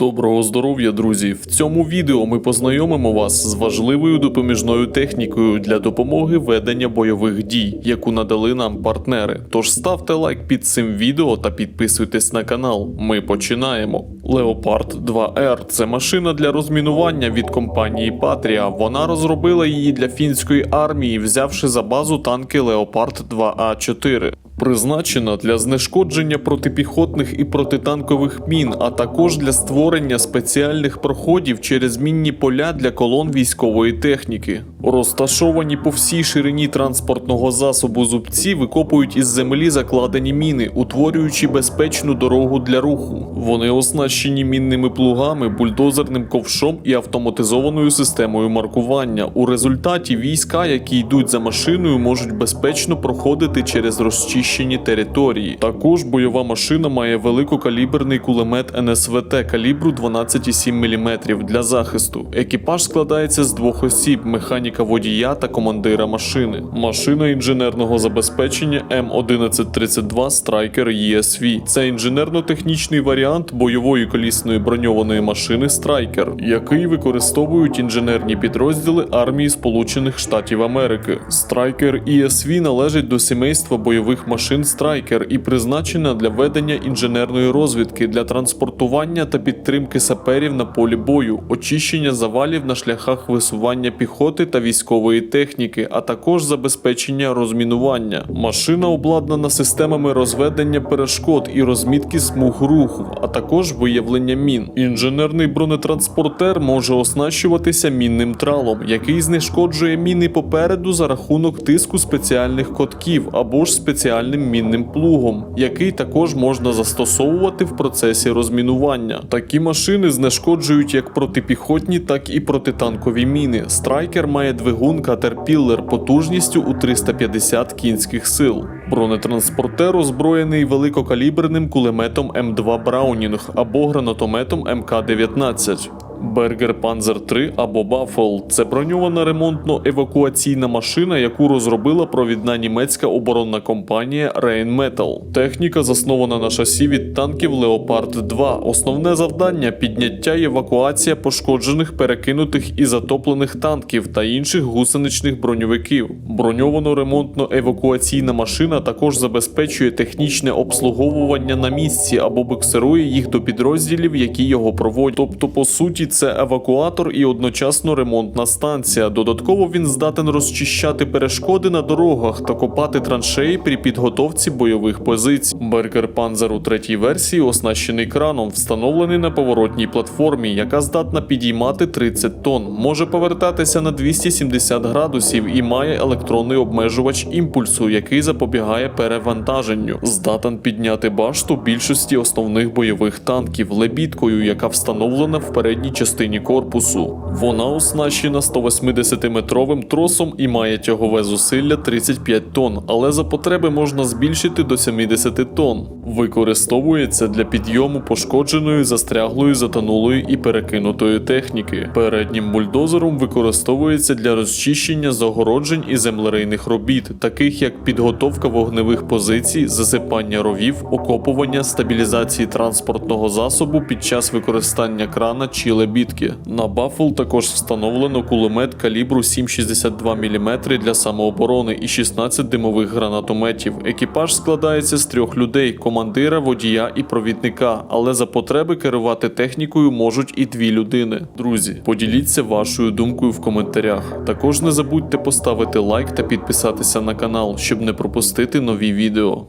Доброго здоров'я, друзі! В цьому відео ми познайомимо вас з важливою допоміжною технікою для допомоги ведення бойових дій, яку надали нам партнери. Тож ставте лайк під цим відео та підписуйтесь на канал. Ми починаємо. Leopard 2R – це машина для розмінування від компанії Patria. Вона розробила її для фінської армії, взявши за базу танки Leopard 2A4. Призначена для знешкодження протипіхотних і протитанкових мін, а також для створення спеціальних проходів через мінні поля для колон військової техніки. Розташовані по всій ширині транспортного засобу зубці викопують із землі закладені міни, утворюючи безпечну дорогу для руху. Вони оснащені мінними плугами, бульдозерним ковшом і автоматизованою системою маркування. У результаті війська, які йдуть за машиною, можуть безпечно проходити через розчищені території. Також бойова машина має великокаліберний кулемет НСВТ калібру 12,7 мм для захисту. Екіпаж складається з двох осіб: механіка водія та командира машини. Машина інженерного забезпечення М1132 Striker ESV. Це інженерно-технічний варіант бойової колісної броньованої машини Striker, який використовують інженерні підрозділи армії Сполучених Штатів Америки. Striker ESV належить до сімейства бойових машин Striker і призначена для ведення інженерної розвідки для транспортування та підтримки саперів на полі бою, очищення завалів на шляхах висування піхоти та військової техніки, а також забезпечення розмінування. Машина обладнана системами розведення перешкод і розмітки смуг руху, а також виявлення мін. Інженерний бронетранспортер може оснащуватися мінним тралом, який знешкоджує міни попереду за рахунок тиску спеціальних котків або ж спеціальним мінним плугом, який також можна застосовувати в процесі розмінування. Такі машини знешкоджують як протипіхотні, так і протитанкові міни. Страйкер має двигун Caterpillar потужністю у 350 кінських сил. Бронетранспортер озброєний великокаліберним кулеметом М2 Браунінг або гранатометом МК-19. Бергер Панзер 3 або Баффл це броньована ремонтно-евакуаційна машина, яку розробила провідна німецька оборонна компанія Rheinmetall. Техніка заснована на шасі від танків Leopard 2. Основне завдання підняття і евакуація пошкоджених, перекинутих і затоплених танків та інших гусеничних броньовиків. Броньовано-ремонтно-евакуаційна машина також забезпечує технічне обслуговування на місці або буксирує їх до підрозділів, які його проводять. Тобто, по суті, це евакуатор і одночасно ремонтна станція. Додатково він здатен розчищати перешкоди на дорогах та копати траншеї при підготовці бойових позицій. Бергер Панзер у третій версії оснащений краном, встановлений на поворотній платформі, яка здатна підіймати 30 тонн, може повертатися на 270 градусів і має електронний обмежувач імпульсу, який запобігає перевантаженню. Здатен підняти башту більшості основних бойових танків лебідкою, яка встановлена в передній частині корпусу. Вона оснащена 180-метровим тросом і має тягове зусилля 35 тонн, але за потреби можна збільшити до 70 тонн. Використовується для підйому пошкодженої, застряглої, затонулої і перекинутої техніки. Переднім бульдозером використовується для розчищення загороджень і землерийних робіт, таких як підготовка вогневих позицій, засипання ровів, окопування, стабілізації транспортного засобу під час використання крана чи лебідки. На бафл також встановлено кулемет калібру 7,62 мм для самооборони і 16 димових гранатометів. Екіпаж складається з трьох людей: командира, водія і провідника. Але за потреби керувати технікою можуть і дві людини. Друзі, поділіться вашою думкою в коментарях. Також не забудьте поставити лайк та підписатися на канал, щоб не пропустити нові відео.